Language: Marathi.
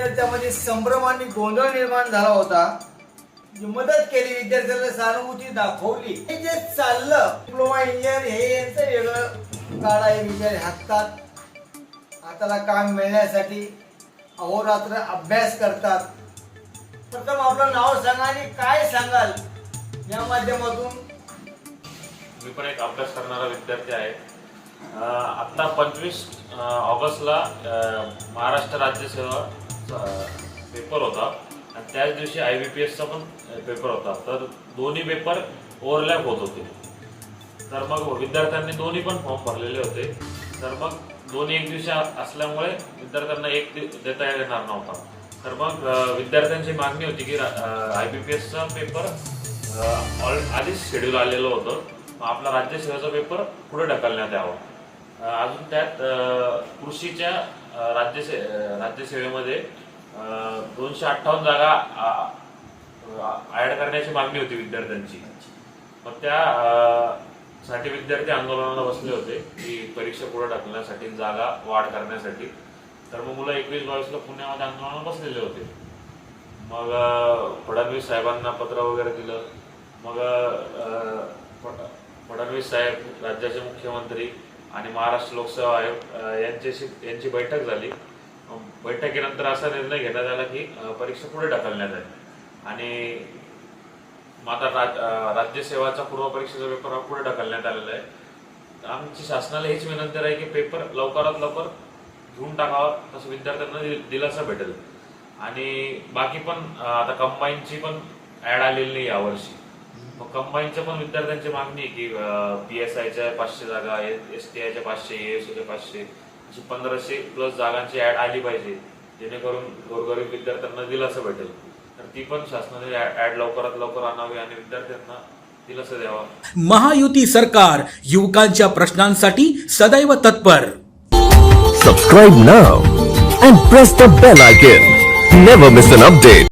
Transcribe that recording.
विद्यार्थ्यामध्ये संभ्रम आणि गोंधळ निर्माण झाला होता. मदत केली विद्यार्थ्याला सहानुभूती दाखवली. हे जे चाललं डिप्लोमा इंजिनियर हे यांचं वेगळं काळ आहे विचार हातात. हाताला काम मिळण्यासाठी अहोरात्र अभ्यास करतात. प्रथम आपलं नाव सांगा आणि काय सांगाल? या माध्यमातून. मी पण एक अभ्यास करणारा विद्यार्थी आहे. आता आत्ता पंचवीस ऑगस्टला महाराष्ट्र राज्यसेवा पेपर होता. आणि त्याच दिवशी आय बी पी एसचा पण पेपर होता. तर दोन्ही पेपर ओव्हरलॅप होत होते. तर मग विद्यार्थ्यांनी दोन्ही पण फॉर्म भरलेले होते. तर मग दोन्ही एक दिवशी असल्यामुळे विद्यार्थ्यांना एक देता येणार नव्हता. तर मग विद्यार्थ्यांची मागणी होती की आय बी पी एसचा पेपर ऑल आधीच शेड्यूल आलेलं होतं. मग आपला राज्यसेवेचा पेपर पुढे ढकलण्यात यावा. अजून त्यात कृषीच्या राज्यसे राज्यसेवेमध्ये दोनशे अठ्ठावन्न जागा ऍड करण्याची मागणी होती विद्यार्थ्यांची. मग त्या साठी विद्यार्थी आंदोलनाला बसले होते की परीक्षा पुढे टाकण्यासाठी जागा वाढ करण्यासाठी. तर मग मुलं एकवीस बावीसला पुण्यामध्ये आंदोलनाला बसलेले होते. मग फडणवीस साहेबांना पत्र वगैरे दिलं. मग फडणवीस साहेब राज्याचे मुख्यमंत्री आणि महाराष्ट्र लोकसेवा आयोग यांच्याशी यांची बैठक झाली. बैठकीनंतर असा निर्णय घेण्यात आला की परीक्षा पुढे ढकलण्यात आली. आणि मग आता राज राज्यसेवाचा पूर्व परीक्षेचा पेपर हा पुढे ढकलण्यात आलेला आहे. आमची शासनाला हीच विनंती आहे की पेपर लवकरात लवकर घेऊन टाकावा तसं विद्यार्थ्यांना दि- दिलासा भेटेल. आणि बाकी पण आता कंबाईनची पण ॲड आलेली नाही यावर्षी. मग कंबाईनच्या पण विद्यार्थ्यांची मागणी आहे की पी एस आयच्या पाचशे जागा एस टी आयच्या पाचशे एस पाचशे अशी पंधराशे प्लस जागांची ऍड आली पाहिजे जेणेकरून गोरगरीब विद्यार्थ्यांना दिलासा भेटेल तर ती पण शासनाने ऍड लवकरात लवकर आणावी आणि विद्यार्थ्यांना दिलासा द्यावा महायुती सरकार युवकांच्या प्रश्नांसाठी सदैव तत्पर Subscribe now and press the bell icon. Never miss an update.